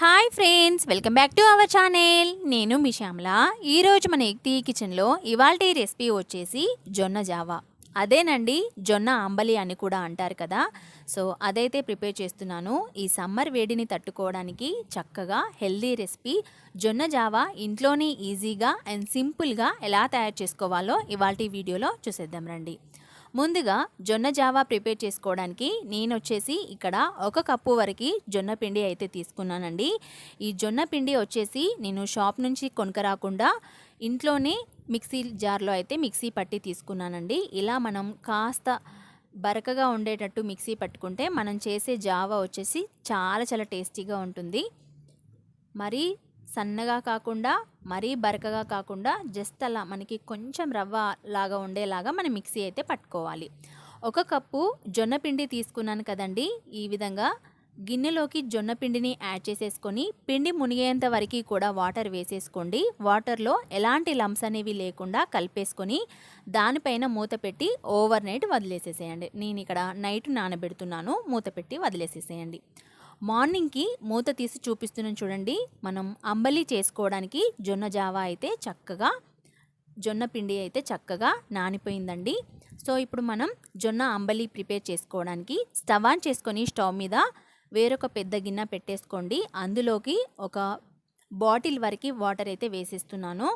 Hi friends welcome back to our channel నేను మీ శ్యామల. ఈరోజు మన ఎక్తి కిచెన్లో ఇవాళ రెసిపీ వచ్చేసి జొన్న జావా. అదేనండి జొన్న అంబలి అని కూడా అంటారు కదా. సో అదైతే ప్రిపేర్ చేస్తున్నాను. ఈ సమ్మర్ వేడిని తట్టుకోవడానికి చక్కగా హెల్దీ రెసిపీ జొన్న జావా ఇంట్లోనే ఈజీగా అండ్ సింపుల్గా ఎలా తయారు చేసుకోవాలో ఇవాళ వీడియోలో చూసేద్దాం రండి. ముందుగా జొన్న జావా ప్రిపేర్ చేసుకోవడానికి నేను వచ్చేసి ఇక్కడ ఒక కప్పు వరకు జొన్న పిండి అయితే తీసుకున్నానండి. ఈ జొన్న పిండి వచ్చేసి నేను షాప్ నుంచి కొనుకరాకుండా ఇంట్లోనే మిక్సీ జార్లో అయితే మిక్సీ పట్టి తీసుకున్నానండి. ఇలా మనం కాస్త బరకగా ఉండేటట్టు మిక్సీ పట్టుకుంటే మనం చేసే జావా వచ్చేసి చాలా చాలా టేస్టీగా ఉంటుంది. మరి సన్నగా కాకుండా మరీ బరకగా కాకుండా జస్ట్ అలా మనకి కొంచెం రవ్వ లాగా ఉండేలాగా మనం మిక్సీ అయితే పట్టుకోవాలి. ఒక కప్పు జొన్నపిండి తీసుకున్నాను కదండి. ఈ విధంగా గిన్నెలోకి జొన్నపిండిని యాడ్ చేసేసుకొని పిండి మునిగేంత వరకు కూడా వాటర్ వేసేసుకోండి. వాటర్లో ఎలాంటి లంప్స్ అనేవి లేకుండా కలిపేసుకొని దానిపైన మూత పెట్టి ఓవర్ నైట్ వదిలేసేసేయండి. నేను ఇక్కడ నైట్ నానబెడుతున్నాను. మూత పెట్టి వదిలేసేసేయండి. మార్నింగ్కి మూత తీసి చూపిస్తున్నాను చూడండి. మనం అంబలి చేసుకోవడానికి జొన్న జావా అయితే చక్కగా జొన్న పిండి అయితే చక్కగా నానిపోయిందండి. సో ఇప్పుడు మనం జొన్న అంబలి ప్రిపేర్ చేసుకోవడానికి స్టవ్ ఆన్ చేసుకొని స్టవ్ మీద వేరొక పెద్ద గిన్నె పెట్టేసుకోండి. అందులోకి ఒక బాటిల్ వరకు వాటర్ అయితే వేసేస్తున్నాను.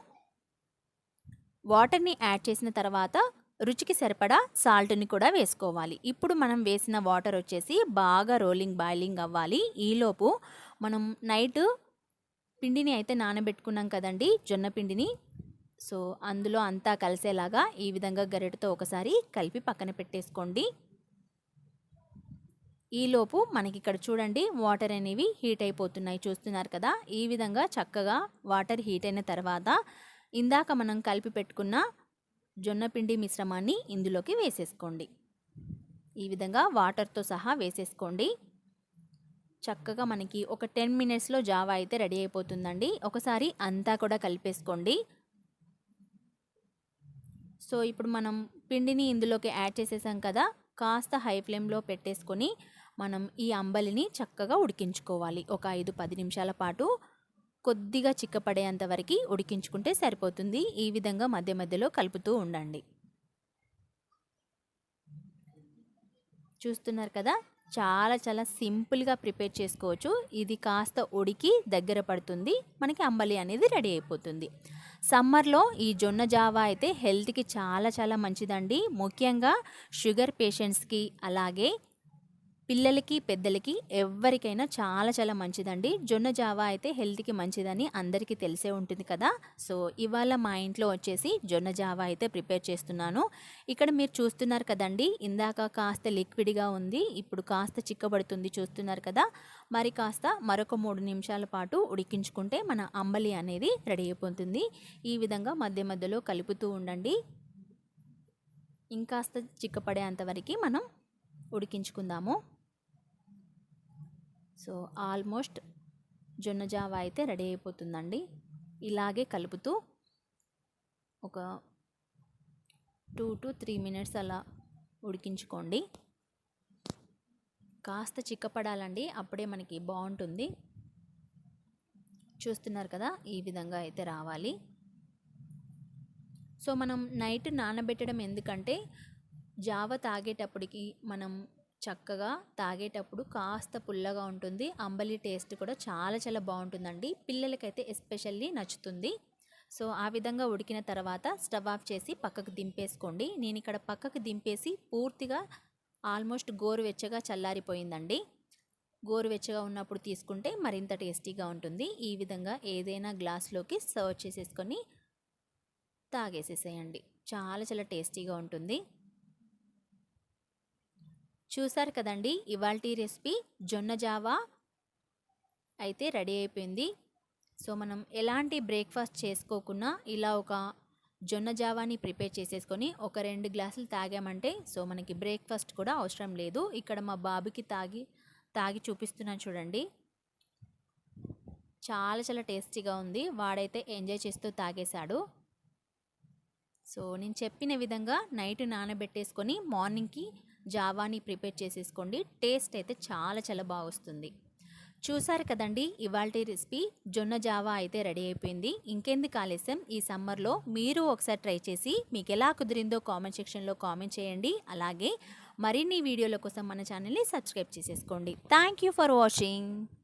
వాటర్ని యాడ్ చేసిన తర్వాత రుచికి సరిపడా సాల్ట్ని కూడా వేసుకోవాలి. ఇప్పుడు మనం వేసిన వాటర్ వచ్చేసి బాగా రోలింగ్ బాయిలింగ్ అవ్వాలి. ఈలోపు మనం నైట్ పిండిని అయితే నానబెట్టుకున్నాం కదండి జొన్న పిండిని. సో అందులో అంతా కలిసేలాగా ఈ విధంగా గరిటతో ఒకసారి కలిపి పక్కన పెట్టేసుకోండి. ఈలోపు మనకి ఇక్కడ చూడండి వాటర్ అనేవి హీట్ అయిపోతున్నాయి. చూస్తున్నారు కదా ఈ విధంగా చక్కగా వాటర్ హీట్ అయిన తర్వాత ఇందాక మనం కలిపి పెట్టుకున్న జొన్న పిండి మిశ్రమాన్ని ఇందులోకి వేసేసుకోండి. ఈ విధంగా వాటర్తో సహా వేసేసుకోండి. చక్కగా మనకి ఒక టెన్ మినిట్స్లో జావా అయితే రెడీ అయిపోతుందండి. ఒకసారి అంతా కూడా కలిపేసుకోండి. సో ఇప్పుడు మనం పిండిని ఇందులోకి యాడ్ చేసేసాం కదా కాస్త హై ఫ్లేమ్లో పెట్టేసుకొని మనం ఈ అంబలిని చక్కగా ఉడికించుకోవాలి. ఒక ఐదు పది నిమిషాల పాటు కొద్దిగా చిక్కపడేంత వరకు ఉడికించుకుంటే సరిపోతుంది. ఈ విధంగా మధ్య మధ్యలో కలుపుతూ ఉండండి. చూస్తున్నారు కదా? చాలా చాలా సింపుల్గా ప్రిపేర్ చేసుకోవచ్చు. ఇది కాస్త ఉడికి దగ్గర పడుతుంది. మనకి అంబలి అనేది రెడీ అయిపోతుంది. సమ్మర్లో ఈ జొన్న జావా అయితే హెల్త్కి చాలా చాలా మంచిదండి. ముఖ్యంగా షుగర్ పేషెంట్స్కి అలాగే పిల్లలకి పెద్దలకి ఎవరికైనా చాలా చాలా మంచిదండి. జొన్న జావా అయితే హెల్త్కి మంచిదని అందరికీ తెలిసే ఉంటుంది కదా. సో ఇవాళ మా ఇంట్లో వచ్చేసి జొన్న జావా అయితే ప్రిపేర్ చేస్తున్నాను. ఇక్కడ మీరు చూస్తున్నారు కదండి ఇందాక కాస్త లిక్విడ్గా ఉంది ఇప్పుడు కాస్త చిక్కబడుతుంది చూస్తున్నారు కదా. మరి కాస్త మరొక మూడు నిమిషాల పాటు ఉడికించుకుంటే మన అంబలి అనేది రెడీ అయిపోతుంది. ఈ విధంగా మధ్య మధ్యలో కలుపుతూ ఉండండి. ఇంకాస్త చిక్కపడేంతవరకు మనం ఉడికించుకుందాము. సో ఆల్మోస్ట్ జొన్న జావ అయితే రెడీ అయిపోతుందండి. ఇలాగే కలుపుతూ ఒక టూ టు త్రీ మినిట్స్ అలా ఉడికించుకోండి. కాస్త చిక్కపడాలండి అప్పుడే మనకి బాగుంటుంది. చూస్తున్నారు కదా ఈ విధంగా అయితే రావాలి. సో మనం నైట్ నానబెట్టడం ఎందుకంటే జావ తాగేటప్పటికి మనం చక్కగా తాగేటప్పుడు కాస్త పుల్లగా ఉంటుంది. అంబలి టేస్ట్ కూడా చాలా చాలా బాగుంటుందండి. పిల్లలకైతే ఎస్పెషల్లీ నచ్చుతుంది. సో ఆ విధంగా ఉడికిన తర్వాత స్టవ్ ఆఫ్ చేసి పక్కకు దింపేసుకోండి. నేను ఇక్కడ పక్కకు దింపేసి పూర్తిగా ఆల్మోస్ట్ గోరువెచ్చగా చల్లారిపోయిందండి. గోరువెచ్చగా ఉన్నప్పుడు తీసుకుంటే మరింత టేస్టీగా ఉంటుంది. ఈ విధంగా ఏదైనా గ్లాస్లోకి సర్వ్ చేసేసుకొని తాగేసేసేయండి. చాలా చాలా టేస్టీగా ఉంటుంది. చూసారు కదండి? ఇవాల్టి రెసిపీ జొన్న జావా అయితే రెడీ అయిపోయింది. సో మనం ఎలాంటి బ్రేక్ఫాస్ట్ చేసుకోకుండా ఇలా ఒక జొన్న జావాని ప్రిపేర్ చేసేసుకొని ఒక రెండు గ్లాసులు తాగామంటే సో మనకి బ్రేక్ఫాస్ట్ కూడా అవసరం లేదు. ఇక్కడ మా బాబుకి తాగి తాగి చూపిస్తున్నాను చూడండి. చాలా చాలా టేస్టీగా ఉంది. వాడైతే ఎంజాయ్ చేస్తూ తాగేశాడు. సో నేను చెప్పిన విధంగా నైట్ నానబెట్టేసుకొని మార్నింగ్కి జావాని ప్రిపేర్ చేసేసుకోండి. టేస్ట్ అయితే చాలా చాలా బాగా వస్తుంది. చూసారు కదండి ఇవాళ రెసిపీ జొన్న జావా అయితే రెడీ అయిపోయింది. ఇంకెందుకు ఆలస్యం? ఈ సమ్మర్లో మీరు ఒకసారి ట్రై చేసి మీకు ఎలా కుదిరిందో కామెంట్ సెక్షన్లో కామెంట్ చేయండి. అలాగే మరిన్ని వీడియోల కోసం మన ఛానల్ని సబ్స్క్రైబ్ చేసేసుకోండి. Thank you for watching.